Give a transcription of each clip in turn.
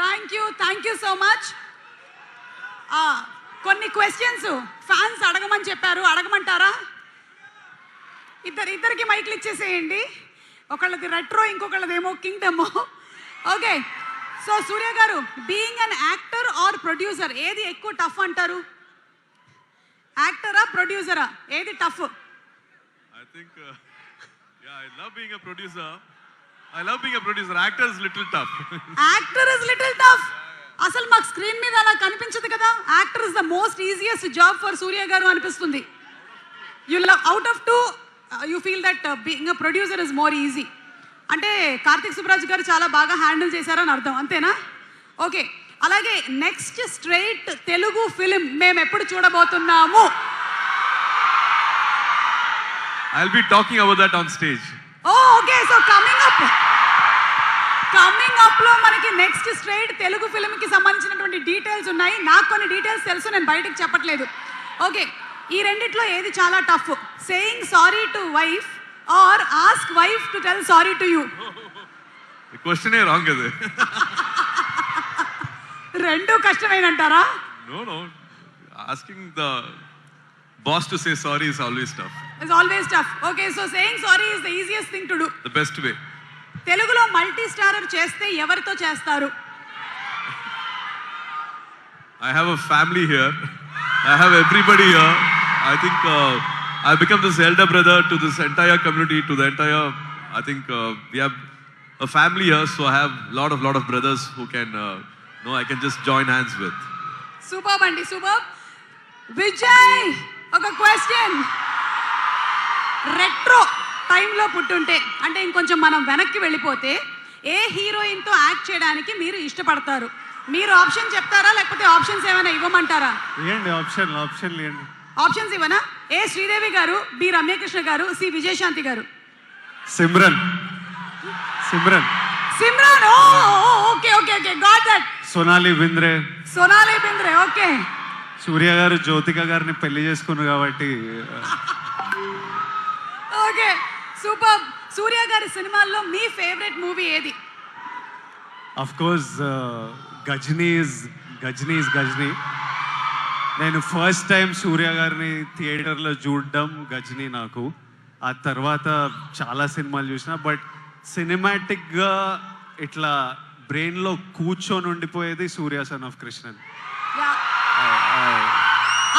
Thank you thank you so much కొన్ని questions fans అడగమని చెప్పారు. అడగమంటారా? ఇద్దరు ఇద్దరికి మైక్లు ఇచ్చేసేయండి. ఒకళ్ళది retro ఇంకొకళ్ళదేమో Kingdom okay so Surya గారు being an actor or producer ఏది ఎక్కువ టఫ్ అంటారు? యాక్టరా ప్రొడ్యూసరా ఏది tough yeah, I love being a producer. I love being a producer. Actor is little tough. Actor is little tough అసలు మాకు స్క్రీన్ మీద అలా కనిపించదు కదా? Actor is the most easiest job for Surya garu అనిపిస్తుంది. You love out of two you feel that being a producer is more easy అంటే కార్తిక్ సుబ్రాజ్ గారు చాలా బాగా హ్యాండిల్ చేశారని అర్థం. అంతేనా? ఓకే అలాగే నెక్స్ట్ స్ట్రైట్ తెలుగు ఫిలిం మేము ఎప్పుడు చూడబోతున్నాము? I'll be talking about that on stage. Oh okay so coming up coming అప్లో మనకి నెక్స్ట్ స్ట్రైట్ తెలుగు ఫిల్మ్కి సంబంధించినటువంటి డీటెయిల్స్ ఉన్నాయి నాకు కొన్ని డీటెయిల్స్ తెలుసు నేను బయటకు చెప్పట్లేదు ఓకే ఈ రెండిట్లో ఏది చాలా tough saying sorry to wife or ask wife to tell sorry to you wrong. is it? రెండు కష్టమేనంటారా no, no. Asking the boss to say sorry is always tough. It's always tough okay so saying sorry is the easiest thing to do The best way. తెలుగులో multi starrer చేస్తే ఎవరితో చేస్తారు I have a family here. I have everybody here. I think uh, I've become this elder brother to this entire community, to the entire. I think uh, we have a family here, so I have lot of lot of brothers who can, uh, no, I can just join hands with. Super అండి super Vijay ఒక question retro టైంలో పుట్టుంటే అంటే ఇంకొంచెం మనం వెనక్కి వెళ్ళిపోతే ఏ హీరోయిన్తో act చేయడానికి మీరు ఇష్టపడతారు? మీరు ఆప్షన్ చెప్తారా? లేకపోతే ఆప్షన్స్ ఏమైనా ఇవ్వమంటారా? ఆప్షన్ ఇవ్వండి ఆప్షన్స్ ఇవ్వనా? ఏ శ్రీదేవి గారు బి రమ్యకృష్ణ గారు C Vijayashanti garu? Simran. Simran. Simran! Oh okay okay okay got that. Sonali Bendre. Sonali Bendre okay. Surya garu Jyothika గారిని పెళ్ళి చేసుకున్నారు కాబట్టి. ఓకే. సూపర్. సూర్య గారి సినిమాల్లో మీ ఫేవరెట్ మూవీ ఏది? Of course Ghajini is Ghajini is Ghajini. నేను first time సూర్య గారిని థియేటర్లో చూడడం గజనీ నాకు. ఆ తర్వాత చాలా సినిమాలు చూసిన బట్ సినిమాటిక్గా ఇట్లా బ్రెయిన్లో కూర్చొని ఉండిపోయేది సూర్య సన్ ఆఫ్ కృష్ణన్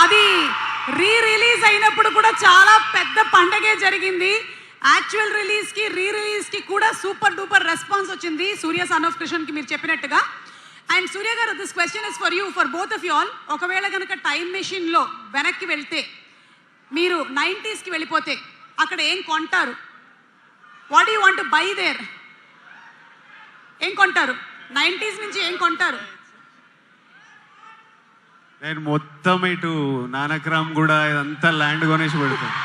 అది రీ రిలీజ్ అయినప్పుడు కూడా చాలా పెద్ద పండగే జరిగింది. యాక్చువల్ రిలీజ్కి రీ రిలీజ్కి కూడా సూపర్ డూపర్ రెస్పాన్స్ వచ్చింది సూర్య సన్ ఆఫ్ కృష్ణన్కి మీరు చెప్పినట్టుగా. And Surya garu this question is for you for both of you all ఒకవేళ కనుక టైం మెషిన్లో వెనక్కి వెళ్తే మీరు నైంటీస్కి వెళ్ళిపోతే అక్కడ ఏం కొంటారు? What you want buy there ఏం కొంటారు? నైంటీస్ నుంచి ఏం కొంటారు? నేను మొత్తం ఇటు నానక్రామ్ కూడా ఇదంతా ల్యాండ్ కొనేసి పెడతాను.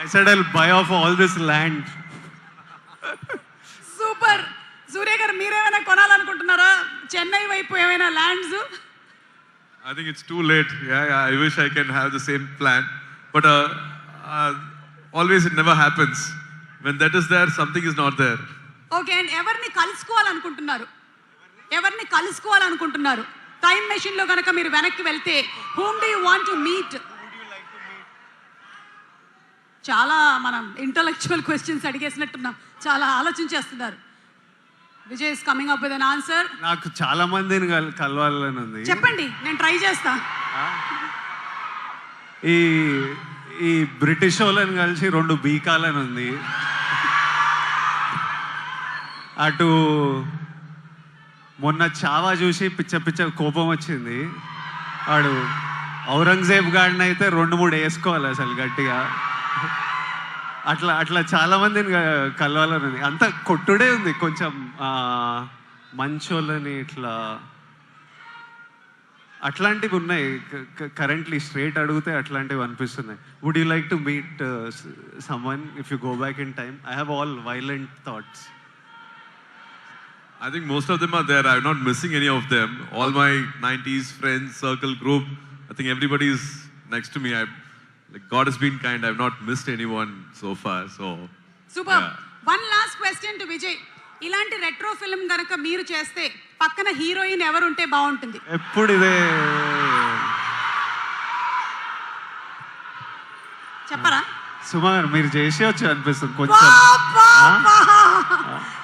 I said I buy of all this land super Surya garu మీరేమైనా కొనాలనుకుంటున్నారా చెన్నై వైపు ఏమైనా lands I think it's too late. Yeah, yeah, I wish I can have the same plan. But uh, uh, always it never happens. When that is there, something is not there. Okay and ఎవరిని కలుసుకోవాలనుకుంటున్నారు ఎవరిని కలుసుకోవాలనుకుంటున్నారు time మెషిన్లో కనుక మీరు వెనక్కి వెళ్తే whom do you want to meet చాలా మనం ఇంటలెక్చువల్ క్వశ్చన్స్ అడిగేసినట్టున్నాం. చాలా ఆలోచించేస్తున్నారు. Vijay is coming up with an answer నాకు చాలా మందిని కల్- కలవాలని ఉంది చెప్పండి నేను ట్రై చేస్తా. ఈ ఈ బ్రిటిష్ వాళ్ళని కలిసి రెండు బీకాలని ఉంది అటు మొన్న చావా చూసి పిచ్చ పిచ్చ కోపం వచ్చింది. వాడు ఔరంగజేబ్ గాడిని అయితే రెండు మూడు వేసుకోవాలి అసలు గట్టిగా. అట్లా అట్లా చాలా మందిని కలవాలని ఉంది అంత కొట్టుడే ఉంది కొంచెం మంచోళ్ళని ఇట్లా అట్లాంటివి ఉన్నాయి కరెంట్లీ స్ట్రేట్ అడిగితే అట్లాంటివి అనిపిస్తున్నాయి would you like to meet someone if you go back in time I have all violent thoughts I think most of them are there. I'm not missing any of them. All my 90s friends, circle, group, I think everybody is next to me. I, like God has been kind. I've not missed anyone so far. So super Yeah. One last question to Vijay ఇలాంటి retro film గనక మీరు చేస్తే పక్కన heroine ఎవరుంటే బాగుంటుంది? ఎప్పుడు ఇదే? చెప్పరా? సుమా గారు మీరు చేసి వచ్చి అనిపిస్తుంది కొంచెం!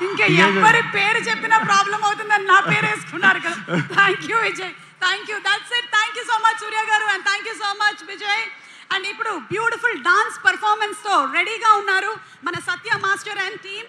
ఇంకా ఇదే ఎవరి పేరు చెప్పినా ప్రాబ్లం అవుతుందని నా పేరు వేసుకున్నారు కదా. Thank you Vijay thank you that's it thank you so much Surya garu. And thank you so much Vijay and ఇప్పుడు బ్యూటిఫుల్ డాన్స్ పర్ఫార్మెన్స్తో రెడీగా ఉన్నారు మన సత్య మాస్టర్ అండ్ టీమ్